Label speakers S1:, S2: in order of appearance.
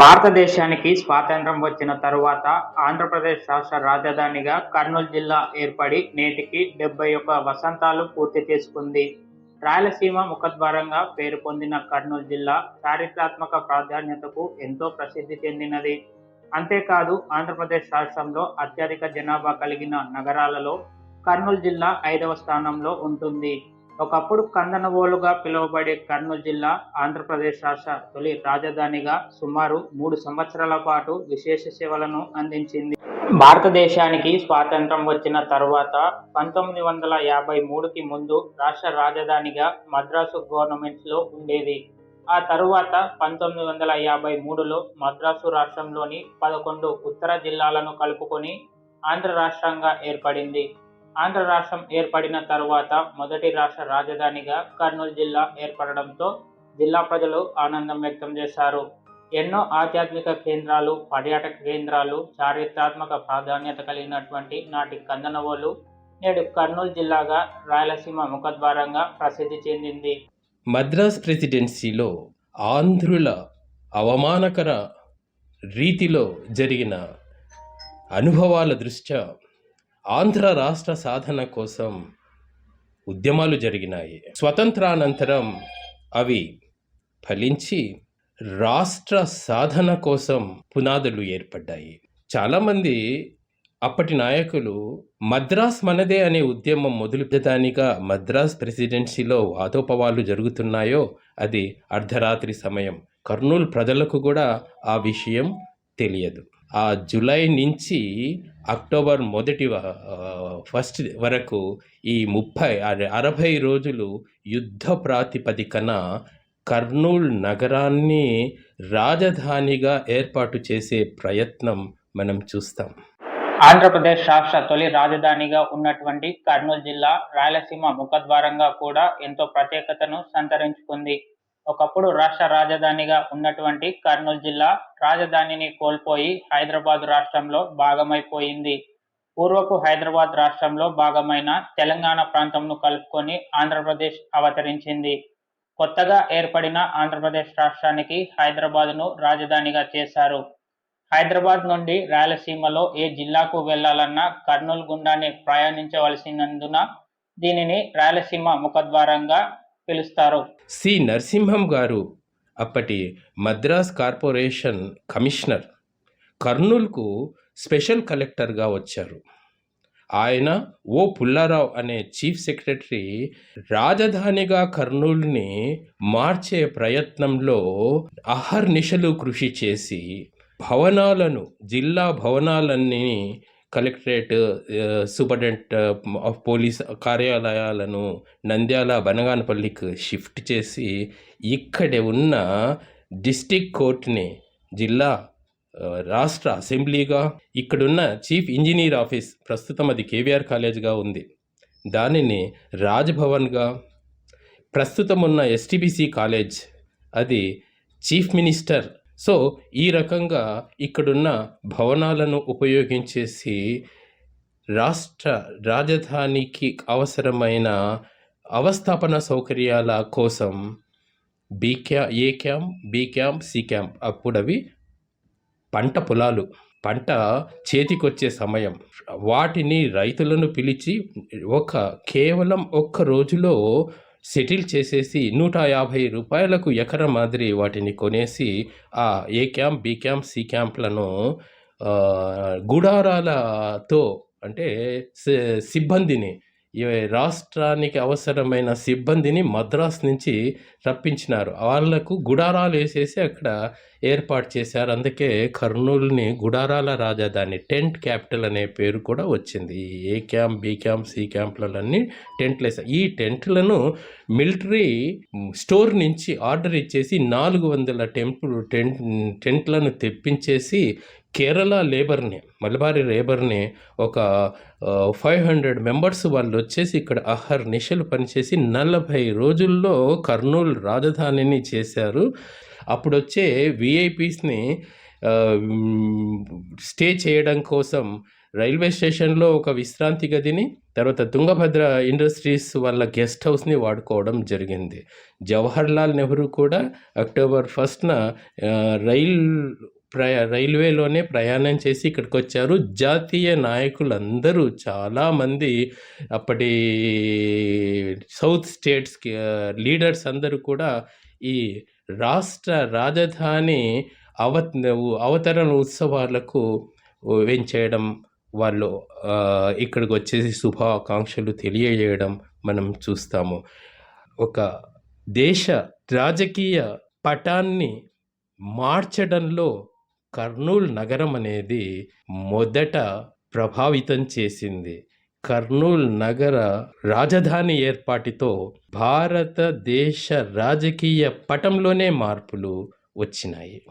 S1: భారతదేశానికి స్వాతంత్ర్యం వచ్చిన తరువాత ఆంధ్రప్రదేశ్ రాష్ట్ర రాజధానిగా కర్నూలు జిల్లా ఏర్పడి నేటికి డెబ్బై ఒక్క వసంతాలు పూర్తి చేసుకుంది. రాయలసీమ ముఖద్వారంగా పేరు పొందిన కర్నూలు జిల్లా చారిత్రాత్మక ప్రాధాన్యతకు ఎంతో ప్రసిద్ధి చెందినది. అంతేకాదు ఆంధ్రప్రదేశ్ రాష్ట్రంలో అత్యధిక జనాభా కలిగిన నగరాలలో కర్నూలు జిల్లా ఐదవ స్థానంలో ఉంటుంది. ఒకప్పుడు కందనవోలుగా పిలువబడే కర్నూలు జిల్లా ఆంధ్రప్రదేశ్ రాష్ట్ర తొలి రాజధానిగా సుమారు మూడు సంవత్సరాల పాటు విశేష సేవలను అందించింది. భారతదేశానికి స్వాతంత్రం వచ్చిన తర్వాత పంతొమ్మిది వందల యాభై మూడుకి ముందు రాష్ట్ర రాజధానిగా మద్రాసు గవర్నమెంట్లో ఉండేది. ఆ తరువాత పంతొమ్మిది వందల యాభై మూడులో మద్రాసు రాష్ట్రంలోని పదకొండు ఉత్తర జిల్లాలను కలుపుకొని ఆంధ్ర రాష్ట్రంగా ఏర్పడింది. ఆంధ్ర రాష్ట్రం ఏర్పడిన తరువాత మొదటి రాష్ట్ర రాజధానిగా కర్నూలు జిల్లా ఏర్పడడంతో జిల్లా ప్రజలు ఆనందం వ్యక్తం చేశారు. ఎన్నో ఆధ్యాత్మిక కేంద్రాలు పర్యాటక కేంద్రాలు చారిత్రాత్మక ప్రాధాన్యత కలిగినటువంటి నాటి కందనవోలు నేడు కర్నూలు జిల్లాగా రాయలసీమ ముఖద్వారంగా ప్రసిద్ధి చెందింది.
S2: మద్రాస్ ప్రెసిడెన్సీలో ఆంధ్రుల అవమానకర రీతిలో జరిగిన అనుభవాల దృష్ట్యా ఆంధ్ర రాష్ట్ర సాధన కోసం ఉద్యమాలు జరిగినాయి. స్వతంత్రానంతరం అవి ఫలించి రాష్ట్ర సాధన కోసం పునాదులు ఏర్పడ్డాయి. చాలామంది అప్పటి నాయకులు మద్రాస్ మనదే అనే ఉద్యమం మొదలుపెట్టడానిగా మద్రాస్ ప్రెసిడెన్సీలో వాదోపవాలు జరుగుతున్నాయో అది అర్ధరాత్రి సమయం. కర్నూలు ప్రజలకు కూడా ఆ విషయం తెలియదు. ఆ జూలై నుంచి అక్టోబర్ మొదటి ఫస్ట్ వరకు ఈ ముప్పై అరవై రోజులు యుద్ధ ప్రాతిపదికన కర్నూలు నగరాన్ని రాజధానిగా ఏర్పాటు చేసే ప్రయత్నం మనం చూస్తాం.
S1: ఆంధ్రప్రదేశ్ రాష్ట్ర తొలి రాజధానిగా ఉన్నటువంటి కర్నూలు జిల్లా రాయలసీమ ముఖద్వారంగా కూడా ఎంతో ప్రత్యేకతను సంతరించుకుంది. ఒకప్పుడు రాష్ట్ర రాజధానిగా ఉన్నటువంటి కర్నూలు జిల్లా రాజధానిని కోల్పోయి హైదరాబాద్ రాష్ట్రంలో భాగమైపోయింది. పూర్వపు హైదరాబాద్ రాష్ట్రంలో భాగమైన తెలంగాణ ప్రాంతంను కలుపుకొని ఆంధ్రప్రదేశ్ అవతరించింది. కొత్తగా ఏర్పడిన ఆంధ్రప్రదేశ్ రాష్ట్రానికి హైదరాబాద్ను రాజధానిగా చేశారు. హైదరాబాద్ నుండి రాయలసీమలో ఏ జిల్లాకు వెళ్ళాలన్నా కర్నూలు గుండానే ప్రయాణించవలసినందున దీనిని రాయలసీమ ముఖద్వారంగా పిలుస్తారు.
S2: సి. నరసింహం గారు అప్పటి మద్రాస్ కార్పొరేషన్ కమిషనర్ కర్నూలుకు స్పెషల్ కలెక్టర్గా వచ్చారు. ఆయన ఓ పుల్లారావు అనే చీఫ్ సెక్రటరీ రాజధానిగా కర్నూలుని మార్చే ప్రయత్నంలో అహర్నిశలు కృషి చేసి భవనాలను జిల్లా భవనాలన్నీ కలెక్టరేట్ సూపరింటెండెంట్ ఆఫ్ పోలీస్ కార్యాలయాలను నంద్యాల బనగానపల్లికి షిఫ్ట్ చేసి ఇక్కడే ఉన్న డిస్టిక్ కోర్ట్ని జిల్లా రాష్ట్ర అసెంబ్లీగా ఇక్కడున్న చీఫ్ ఇంజనీర్ ఆఫీస్ ప్రస్తుతం అది కేవీఆర్ కాలేజ్గా ఉంది. దానిని రాజ్భవన్గా ప్రస్తుతం ఉన్న ఎస్టీబీసీ కాలేజ్ అది చీఫ్ మినిస్టర్ సో ఈ రకంగా ఇక్కడున్న భవనాలను ఉపయోగించేసి రాష్ట్ర రాజధానికి అవసరమైన అవస్థాపన సౌకర్యాల కోసం బీ క్యా A camp B camp C camp అప్పుడు అవి పంట పొలాలు పంట చేతికొచ్చే సమయం. వాటిని రైతులను పిలిచి ఒక కేవలం ఒక్క రోజులో సెటిల్ చేసేసి నూట యాభై రూపాయలకు ఎకర మాదిరి వాటిని కొనేసి ఆ A camp B camp C క్యాంప్లను గుడారాలతో అంటే సిబ్బందిని ఈ రాష్ట్రానికి అవసరమైన సిబ్బందిని మద్రాస్ నుంచి రప్పించినారు. వాళ్ళకు గుడారాలు వేసేసి అక్కడ ఏర్పాటు చేశారు. అందుకే కర్నూలుని గుడారాల రాజధాని టెంట్ క్యాపిటల్ అనే పేరు కూడా వచ్చింది. A camp B camp C క్యాంప్లన్నీ టెంట్లు వేసారు ఈ టెంట్లను మిలిటరీ స్టోర్ నుంచి ఆర్డర్ ఇచ్చేసి నాలుగు వందల టెంపుల్ టెంట్ టెంట్లను తెప్పించేసి కేరళ లేబర్ని మలబారి లేబర్ని ఒక ఫైవ్ హండ్రెడ్ మెంబర్స్ వాళ్ళు వచ్చేసి ఇక్కడ అహర్ నిశలు పనిచేసి నలభై రోజుల్లో కర్నూలు రాజధానిని చేశారు. అప్పుడు వచ్చే విఐపీస్ని స్టే చేయడం కోసం రైల్వే స్టేషన్లో ఒక విశ్రాంతి గదిని తర్వాత తుంగభద్ర ఇండస్ట్రీస్ వాళ్ళ గెస్ట్ హౌస్ని వాడుకోవడం జరిగింది. జవహర్లాల్ నెహ్రూ కూడా అక్టోబర్ ఫస్ట్న రైల్ ప్రయా రైల్వేలోనే ప్రయాణం చేసి ఇక్కడికి వచ్చారు జాతీయ నాయకులందరూ చాలామంది అప్పటి సౌత్ స్టేట్స్కి లీడర్స్ అందరూ కూడా ఈ రాష్ట్ర రాజధాని అవ అవతరణ ఉత్సవాలకు వెంచేయడం వాళ్ళు ఇక్కడికి వచ్చేసి శుభాకాంక్షలు తెలియజేయడం మనం చూస్తాము. ఒక దేశ రాజకీయ పటాన్ని మార్చడంలో కర్నూలు నగరం అనేది మొదట ప్రభావితం చేసింది. కర్నూలు నగర రాజధాని ఏర్పాటుతో భారతదేశ రాజకీయ పటంలోనే మార్పులు వచ్చినాయి.